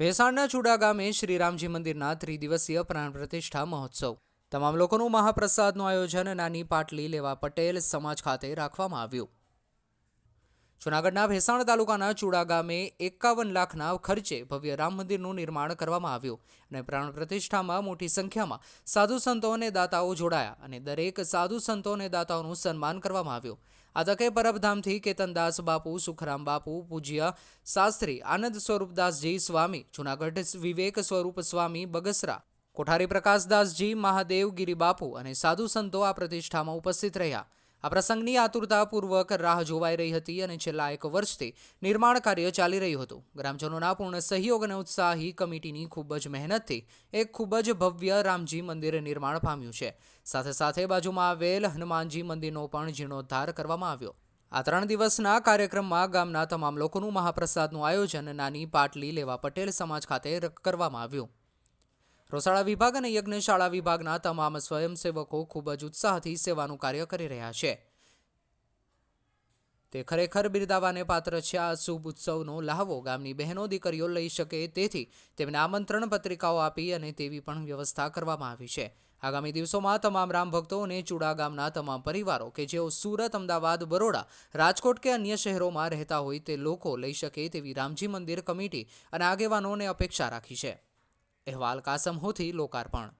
ભેસાણના ચુડા ગામે શ્રીરામજી મંદિરના ત્રિદિવસીય પ્રાણ પ્રતિષ્ઠા મહોત્સવ. તમામ લોકોનું મહાપ્રસાદનું આયોજન નાની પાટલી લેવા પટેલ સમાજ ખાતે રાખવામાં આવ્યું. જૂનાગઢના ભેસાણ તાલુકાના ચુડા ગામે એકાવન લાખના ખર્ચે ભવ્ય રામ મંદિરનું નિર્માણ કરવામાં આવ્યું અને પ્રાણ પ્રતિષ્ઠામાં મોટી સંખ્યામાં સાધુ સંતો અને દાતાઓ જોડાયા અને દરેક સાધુ સંતો અને દાતાઓનું સન્માન કરવામાં આવ્યું. આ તકે પરબધામથી કેતનદાસ બાપુ, સુખરામ બાપુ, પૂજ્ય શાસ્ત્રી આનંદ સ્વરૂપદાસજી સ્વામી, જૂનાગઢ વિવેક સ્વરૂપ સ્વામી બગસરા, કોઠારી પ્રકાશદાસજી મહાદેવ ગિરિબાપુ અને સાધુ સંતો આ પ્રતિષ્ઠામાં ઉપસ્થિત રહ્યા. આ પ્રસંગની આતુરતાપૂર્વક રાહ જોવાઈ રહી હતી અને છેલ્લા એક વર્ષથી નિર્માણ કાર્ય ચાલી રહ્યું હતું. ગ્રામજનોના પૂર્ણ સહયોગ અને ઉત્સાહી કમિટીની ખૂબ જ મહેનતથી એક ખૂબ જ ભવ્ય રામજી મંદિર નિર્માણ પામ્યું છે. સાથે સાથે બાજુમાં આવેલ હનુમાનજી મંદિરનો પણ જીર્ણોદ્ધાર કરવામાં આવ્યો. આ ત્રણ દિવસના કાર્યક્રમમાં ગામના તમામ લોકોનું મહાપ્રસાદનું આયોજન નાની પાટલી લેવા પટેલ સમાજ ખાતે કરવામાં આવ્યું. રોસાળા વિભાગ અને યજ્ઞશાળા વિભાગના તમામ સ્વયંસેવકો ખૂબ જ ઉત્સાહથી સેવાનું કાર્ય કરી રહ્યા છે. તે ખરેખર બિરદાવાને પાત્ર છે. આ શુભ ઉત્સવનો લહાવો ગામની બહેનો દીકરીઓ લઈ શકે તેથી તેમને આમંત્રણ પત્રિકાઓ આપી અને તેવી પણ વ્યવસ્થા કરવામાં આવી છે. આગામી દિવસોમાં તમામ રામ ભક્તો અને ચુડા ગામના તમામ પરિવારો કે જેઓ સુરત, અમદાવાદ, બરોડા, રાજકોટ કે અન્ય શહેરોમાં રહેતા હોય તે લોકો લઈ શકે તેવી રામજી મંદિર કમિટી અને આગેવાનોને અપેક્ષા રાખી છે. અહેવાલ કાસમ હોથી લોકાર્પણ.